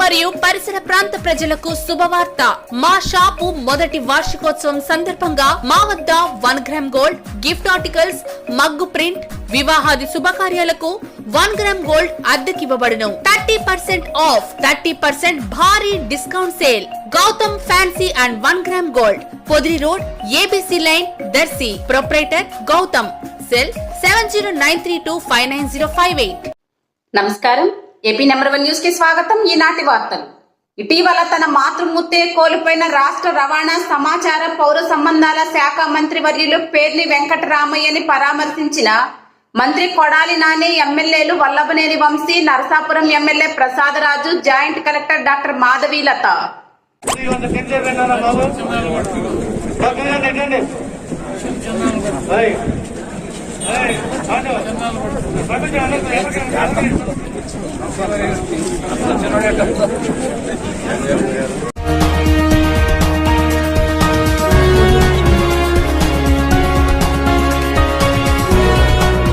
మరియు పరిసర ప్రాంత ప్రజలకు శుభవార్త. మా షాపు మొదటి వార్షికోత్సవం సందర్భంగా మా వద్ద one gram gold gift articles mug print వివాహాది శుభకార్యాలకు one gram gold అద్దెకివ్వబడును. Thirty percent off thirty percent భారీ discount sale. Gautam fancy and one gram gold. Podiri road ABC line Darsi. Proprietor Gautam. Cell seven zero nine three two five nine zero five eight. నమస్కారం. AP number one న్యూస్కి స్వాగతం ఈనాటి వార్తలు ఇటీవల తన మాతృమూర్తే కోల్పోయిన రాష్ట్ర రవాణా సమాచార పౌర సంబంధాల శాఖ మంత్రి వర్యులు పేర్ని వెంకటరామయ్యని పరామర్శించిన మంత్రి కొడాలి నాని ఎమ్మెల్యేలు Vallabhaneni Vamsi Narasapuram MLA Prasadaraju joint collector doctor పెట్టారా బాబు పక్కన నెట్టండి ఏయ్.